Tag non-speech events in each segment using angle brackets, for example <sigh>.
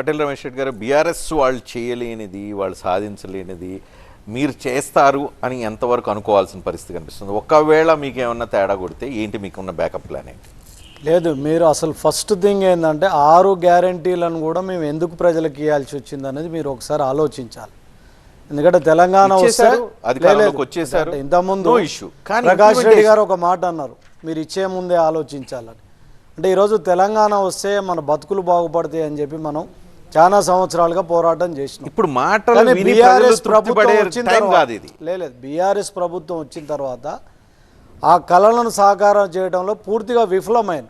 పటేల్ రమేష్ రెడ్డి గారు బీఆర్ఎస్ వాళ్ళు చేయలేనిది వాళ్ళు సాధించలేనిది మీరు చేస్తారు అని ఎంతవరకు అనుకోవాల్సిన పరిస్థితి కనిపిస్తుంది? ఒకవేళ మీకు ఏమన్నా తేడా కొడితే ఏంటి మీకున్న బ్యాకప్ ప్లాన్ ఏంటి? లేదు మీరు అసలు ఫస్ట్ థింగ్ ఏంటంటే ఆరు గ్యారంటీలను కూడా మేము ఎందుకు ప్రజలకు ఇవ్వాల్సి వచ్చింది అనేది మీరు ఒకసారి ఆలోచించాలి. ఎందుకంటే తెలంగాణ. అంటే ఇంతకుముందు. కానీ ప్రకాష్ రెడ్డి గారు ఒక మాట అన్నారు మీరు ఇచ్చే ముందే ఆలోచించాలని. అంటే ఈరోజు తెలంగాణ వస్తే మన బతుకులు బాగుపడతాయి అని చెప్పి మనం చాలా సంవత్సరాలుగా పోరాటం చేసినాం. ఇప్పుడు మాటలు బీఆర్ఎస్ ప్రభుత్వం వచ్చిన తర్వాత లేదు బీఆర్ఎస్ ప్రభుత్వం వచ్చిన తర్వాత ఆ కళలను సాకారం చేయడంలో పూర్తిగా విఫలమైన.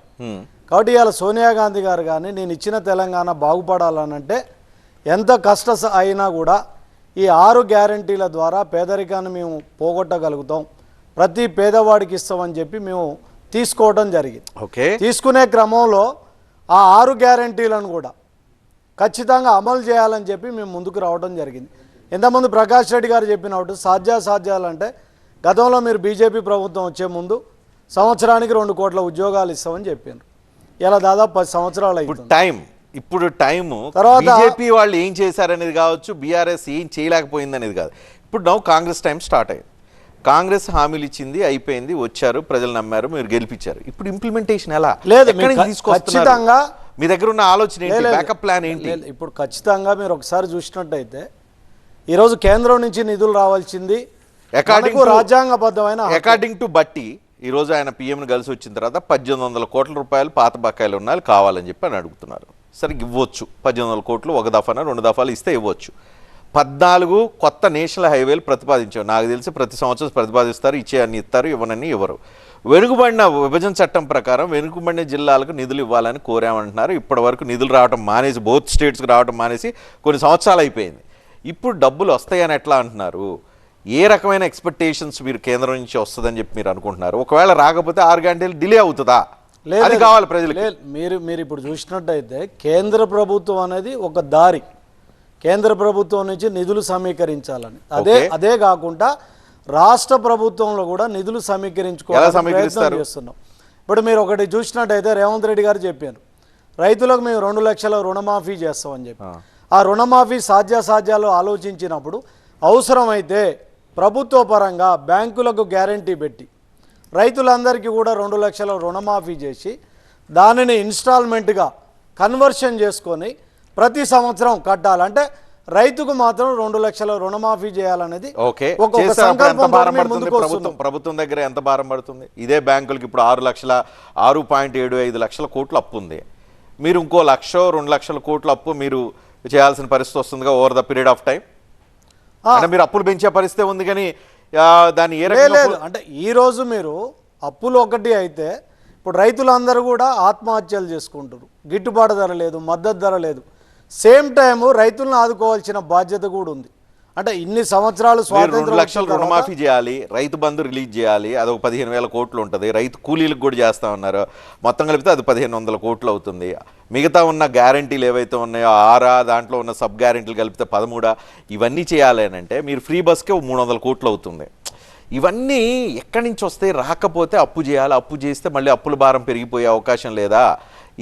కాబట్టి ఇవాళ సోనియా గాంధీ గారు కానీ నేను ఇచ్చిన తెలంగాణ బాగుపడాలనంటే ఎంత కష్ట అయినా కూడా ఈ ఆరు గ్యారంటీల ద్వారా పేదరికాన్ని మేము పోగొట్టగలుగుతాం. ప్రతి పేదవాడికి ఇస్తామని చెప్పి మేము తీసుకోవడం జరిగింది. ఓకే. తీసుకునే క్రమంలో ఆ ఆరు గ్యారంటీలను కూడా ఖచ్చితంగా అమలు చేయాలని చెప్పి మేము ముందుకు రావడం జరిగింది. ఇంతకుముందు ప్రకాష్ రెడ్డి గారు చెప్పినట్టు సాధ్యాసాధ్యాలంటే గతంలో మీరు బీజేపీ ప్రభుత్వం వచ్చే ముందు సంవత్సరానికి రెండు కోట్ల ఉద్యోగాలు ఇస్తామని చెప్పారు ఇలా దాదాపు పది సంవత్సరాలు ఇప్పుడు అవుతుంది టైం ఇప్పుడు టైం తర్వాత- బీజేపీ వాళ్ళు ఏం చేశారనేది కావచ్చు బీఆర్ఎస్ ఏం చేయలేకపోయింది అనేది కాదు. ఇప్పుడు నవ్వు కాంగ్రెస్ టైం స్టార్ట్ అయింది. కాంగ్రెస్ హామీలు ఇచ్చింది అయిపోయింది వచ్చారు ప్రజలు నమ్మారు మీరు గెలిపించారు. ఇప్పుడు ఇంప్లిమెంటేషన్ ఎలా? లేదు? ఖచ్చితంగా మీ దగ్గర ఉన్న ఆలోచన ఏంటి? లేదు, బ్యాకప్ ప్లాన్ ఏంటి? ఇప్పుడు ఖచ్చితంగా మీరు ఒకసారి చూసినట్టయితే ఈరోజు కేంద్రం నుంచి నిధులు రావాల్సింది to- రాజ్యాంగబద్ధమైన. అకార్డింగ్ టు బట్టి ఈ రోజు ఆయన పిఎంని కలిసి వచ్చిన తర్వాత పద్దెనిమిది వందల కోట్ల రూపాయలు పాత బకాయిలు ఉన్నాయి కావాలని చెప్పి అని అడుగుతున్నారు. సరే ఇవ్వచ్చు. పద్దెనిమిది వందల కోట్లు ఒక దఫాన రెండు దఫాలు ఇస్తే ఇవ్వచ్చు. పద్నాలుగు కొత్త నేషనల్ హైవేలు ప్రతిపాదించారు. నాకు తెలిసి ప్రతి సంవత్సరం ప్రతిపాదిస్తారు ఇచ్చే అన్ని ఇస్తారు ఇవ్వనని ఇవ్వరు. వెనుకబడిన విభజన చట్టం ప్రకారం వెనుకబడిన జిల్లాలకు నిధులు ఇవ్వాలని కోరామంటున్నారు. ఇప్పటి వరకు నిధులు రావడం మానేసి బోత్ స్టేట్స్కి రావడం మానేసి కొన్ని సంవత్సరాలు అయిపోయింది. ఇప్పుడు డబ్బులు వస్తాయని ఎట్లా అంటున్నారు? ఏ రకమైన ఎక్స్పెక్టేషన్స్ మీరు కేంద్రం నుంచి వస్తుందని చెప్పి మీరు అనుకుంటున్నారు? ఒకవేళ రాకపోతే ఆరు గంటలు డిలే అవుతుందా? లేదు. కావాలి ప్రజలకి. లేదు మీరు మీరు ఇప్పుడు చూసినట్టయితే కేంద్ర ప్రభుత్వం అనేది ఒక దారి. కేంద్ర ప్రభుత్వం నుంచి నిధులు సమీకరించాలని అదే. అదే కాకుండా రాష్ట్ర ప్రభుత్వంలో కూడా నిధులు సమీకరించుకోవాలని? ప్రయత్నం చేస్తున్నాం ఇప్పుడు మీరు ఒకటి చూసినట్టయితే రేవంత్ రెడ్డి గారు చెప్పారు రైతులకు మేము రెండు లక్షల రుణమాఫీ చేస్తామని చెప్పి ఆ రుణమాఫీ సాధ్యాసాధ్యాలు ఆలోచించినప్పుడు అవసరమైతే ప్రభుత్వ పరంగా బ్యాంకులకు గ్యారంటీ పెట్టి రైతులందరికీ కూడా రెండు లక్షల రుణమాఫీ చేసి దానిని ఇన్స్టాల్మెంట్గా కన్వర్షన్ చేసుకొని ప్రతి సంవత్సరం కట్టాలంటే రైతుకు మాత్రం రెండు లక్షల రుణమాఫీ చేయాలనేది ప్రభుత్వం దగ్గర ఎంత భారం పడుతుంది? ఇదే బ్యాంకులకి ఇప్పుడు ఆరు లక్షల ఆరు పాయింట్ ఏడు ఐదు లక్షల కోట్ల అప్పు ఉంది. మీరు ఇంకో లక్ష రెండు లక్షల కోట్ల అప్పు మీరు చేయాల్సిన పరిస్థితి వస్తుందిగా over the period of time మీరు అప్పులు పెంచే పరిస్థితి ఉంది కానీ దాన్ని ఏ లేదు. అంటే ఈ రోజు మీరు అప్పులు ఒకటి అయితే ఇప్పుడు రైతులందరూ కూడా ఆత్మహత్యలు చేసుకుంటారు గిట్టుబాటు ధర లేదు మద్దతు ధర లేదు. సేమ్ టైము రైతులను ఆదుకోవాల్సిన బాధ్యత కూడా ఉంది. అంటే ఇన్ని సంవత్సరాలు రెండు లక్షలు రుణమాఫీ చేయాలి రైతు బంధు రిలీజ్ చేయాలి అది ఒక పదిహేను వేల కోట్లు ఉంటుంది రైతు కూలీలకు కూడా చేస్తా ఉన్నారు. మొత్తం కలిపితే అది పదిహేను వందల కోట్లు అవుతుంది. మిగతా ఉన్న గ్యారంటీలు ఏవైతే ఉన్నాయో ఆరా దాంట్లో ఉన్న సబ్ గ్యారంటీలు కలిపితే పదమూడా ఇవన్నీ చేయాలి అని అంటే మీరు ఫ్రీ బస్కే మూడు వందల కోట్లు అవుతుంది. ఇవన్నీ ఎక్కడి నుంచి వస్తే రాకపోతే అప్పు చేయాలి అప్పు చేస్తే మళ్ళీ అప్పుల భారం పెరిగిపోయే అవకాశం లేదా?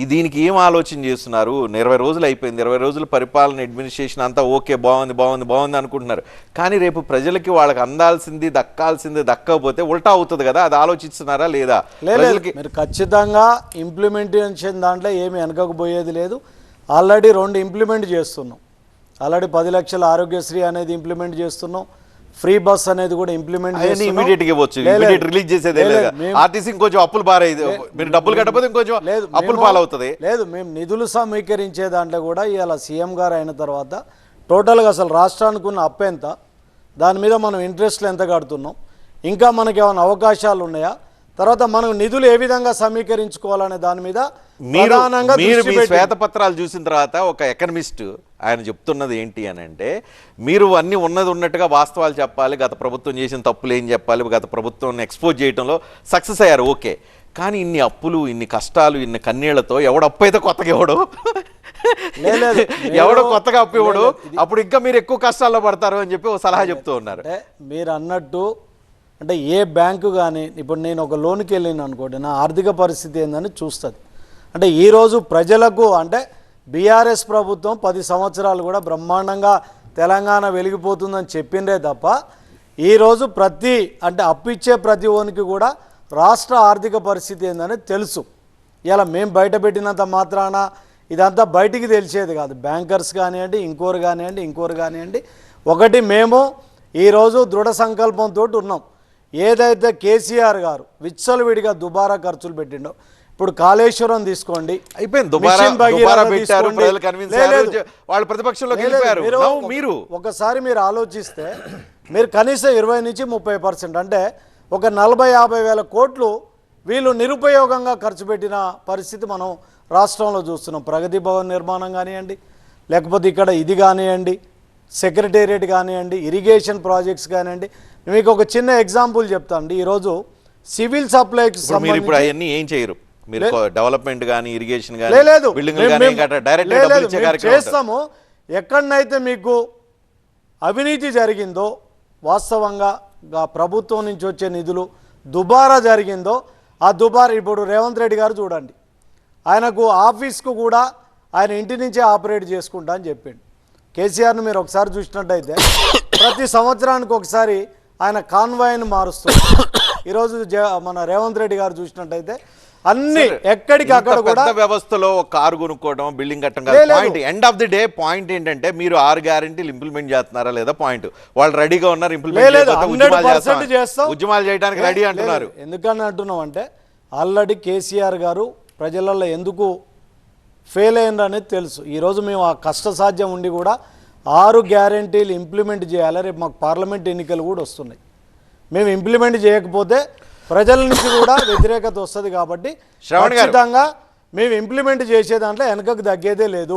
ఈ దీనికి ఏం ఆలోచన చేస్తున్నారు? ఇరవై రోజులు అయిపోయింది ఇరవై రోజుల పరిపాలన అడ్మినిస్ట్రేషన్ అంతా ఓకే బాగుంది బాగుంది బాగుంది అనుకుంటున్నారు. కానీ రేపు ప్రజలకి వాళ్ళకి అందాల్సింది దక్కాల్సింది దక్కకపోతే ఉల్టా అవుతుంది కదా? అది ఆలోచిస్తున్నారా లేదా? మీరు ఖచ్చితంగా ఇంప్లిమెంటేషన్ దాంట్లో ఏమి వెనకకపోయేది లేదు. ఆల్రెడీ రెండు ఇంప్లిమెంట్ చేస్తున్నాం. ఆల్రెడీ పది లక్షల ఆరోగ్యశ్రీ అనేది ఇంప్లిమెంట్ చేస్తున్నాం. ఫ్రీ బస్ అనేది కూడా ఇంప్లిమెంట్ అవన్నీ ఇమీడియట్గా ఇవ్వచ్చు. ఇమీడియట్ రిలీజ్ చేసేదే లేదా ఆర్టీసీ ఇంకొంచెం అప్పులు బారైంది మీరు డబ్బులు కట్టకపోతే ఇంకొంచెం లేదు అప్పులు పాలవుతుంది. లేదు మేము నిధులు సమీకరించే దాంట్లో కూడా ఇవాళ సీఎం గారు అయిన తర్వాత టోటల్గా అసలు రాష్ట్రానికి ఉన్న అప్పు ఎంత? దాని మీద మనం ఇంట్రెస్ట్లు ఎంత కడుతున్నాం? ఇంకా మనకి ఏమైనా అవకాశాలు ఉన్నాయా? తర్వాత మనం నిధులు ఏ విధంగా సమీకరించుకోవాలనే దాని మీద మీరు మీ పెట్టి- శ్వేతపత్రాలు చూసిన తర్వాత ఒక ఎకనమిస్ట్ ఆయన చెప్తున్నది ఏంటి అని అంటే మీరు అన్ని ఉన్నది ఉన్నట్టుగా వాస్తవాలు చెప్పాలి గత ప్రభుత్వం చేసిన తప్పులు ఏం చెప్పాలి గత ప్రభుత్వం ఎక్స్పోజ్ చేయడంలో సక్సెస్ అయ్యారు ఓకే. కానీ ఇన్ని అప్పులు ఇన్ని కష్టాలు ఇన్ని కన్నీళ్ళతో ఎవడు అప్పు అయితే కొత్తగా <laughs> ఎవడు. ఎవడో కొత్తగా అప్పు ఇవ్వడు? అప్పుడు ఇంకా మీరు ఎక్కువ కష్టాల్లో పడతారు అని చెప్పి ఒక సలహా చెప్తూ ఉన్నారు. మీరు అన్నట్టు అంటే ఏ బ్యాంకు కానీ ఇప్పుడు నేను ఒక లోన్కి వెళ్ళిన అనుకోండి నా ఆర్థిక పరిస్థితి ఏందని చూస్తుంది. అంటే ఈరోజు ప్రజలకు అంటే బీఆర్ఎస్ ప్రభుత్వం పది సంవత్సరాలు కూడా బ్రహ్మాండంగా తెలంగాణ వెలిగిపోతుందని చెప్పిందే తప్ప ఈరోజు ప్రతి అంటే అప్పిచ్చే ప్రతి ఓనికి కూడా రాష్ట్ర ఆర్థిక పరిస్థితి ఏందని తెలుసు. ఇలా మేము బయట పెట్టినంత మాత్రాన ఇదంతా బయటికి తెలిసేది కాదు. బ్యాంకర్స్ కానివ్వండి ఇంకోరు కానివ్వండి ఇంకోరు కానివ్వండి. ఒకటి మేము ఈరోజు దృఢ సంకల్పంతో ఉన్నాం. ఏదైతే కేసీఆర్ గారు విచ్చలవిడిగా దుబారా ఖర్చులు పెట్టిండో ఇప్పుడు కాళేశ్వరం తీసుకోండి. అయిపోయింది. దుబారా దుబారా పెట్టారు. ప్రజలు కన్విన్స్. వాళ్ళు ప్రతిపక్షంలోకి లేదు, వెళ్ళిపోయారు. మీరు ఒకసారి మీరు ఆలోచిస్తే మీరు కనీసం ఇరవై నుంచి ముప్పై పర్సెంట్ అంటే ఒక నలభై యాభై వేల కోట్లు వీళ్ళు నిరుపయోగంగా ఖర్చు పెట్టిన పరిస్థితి మనం రాష్ట్రంలో చూస్తున్నాం. ప్రగతి భవన్ నిర్మాణం కానివ్వండి లేకపోతే ఇక్కడ ఇది కానివ్వండి సెక్రటేరియట్ కానివ్వండి ఇరిగేషన్ ప్రాజెక్ట్స్ కానివ్వండి. మీకు ఒక చిన్న ఎగ్జాంపుల్ చెప్తానండి ఈరోజు సివిల్ సప్లైకి మీరు ఇప్పుడు సంబంధించి అవన్నీ ఏం చేయరు. మీరు డెవలప్మెంట్ కానీ ఇరిగేషన్ కానీ లేదు. బిల్డింగ్. చేస్తాము. ఎక్కడనైతే మీకు అవినీతి జరిగిందో వాస్తవంగా ప్రభుత్వం నుంచి వచ్చే నిధులు దుబారా జరిగిందో ఆ దుబారా ఇప్పుడు రేవంత్ రెడ్డి గారు చూడండి. ఆయనకు ఆఫీస్కు కూడా ఆయన ఇంటి నుంచే ఆపరేట్ చేసుకుంటా అని చెప్పిండు. కేసీఆర్ను మీరు ఒకసారి చూసినట్టయితే ప్రతి సంవత్సరానికి ఒకసారి ఆయన కాన్వాయ్ని మారుస్తారు ఈరోజు మన రేవంత్ రెడ్డి గారు చూసినట్టయితే అన్ని ఎక్కడికి అక్కడ కూడా వ్యవస్థలో ఒక కారు కొనుక్కోవడం బిల్డింగ్ కట్టడం. Point end of the day point ఏంటంటే మీరు ఆరు గ్యారెంటీలు ఇంప్లిమెంట్ చేస్తున్నారా లేదా పాయింట్ వాళ్ళు రెడీగా ఉన్నారు ఇంప్లిమెంట్ ఉద్యమాలు చేయడానికి రెడీ అంటున్నారు. ఎందుకని అంటున్నాం అంటే ఆల్రెడీ కేసీఆర్ గారు ప్రజలలో ఎందుకు ఫెయిల్ అయ్యారు అనేది తెలుసు. ఈరోజు మేము ఆ కష్టసాధ్యం ఉండి కూడా ఆరు గ్యారంటీలు ఇంప్లిమెంట్ చేయాలి. రేపు మాకు పార్లమెంట్ ఎన్నికలు కూడా వస్తున్నాయి. మేము ఇంప్లిమెంట్ చేయకపోతే ప్రజల నుంచి కూడా వ్యతిరేకత వస్తుంది కాబట్టి. ఖచ్చితంగా మేము ఇంప్లిమెంట్ చేసే దాంట్లో వెనకకు తగ్గేదే లేదు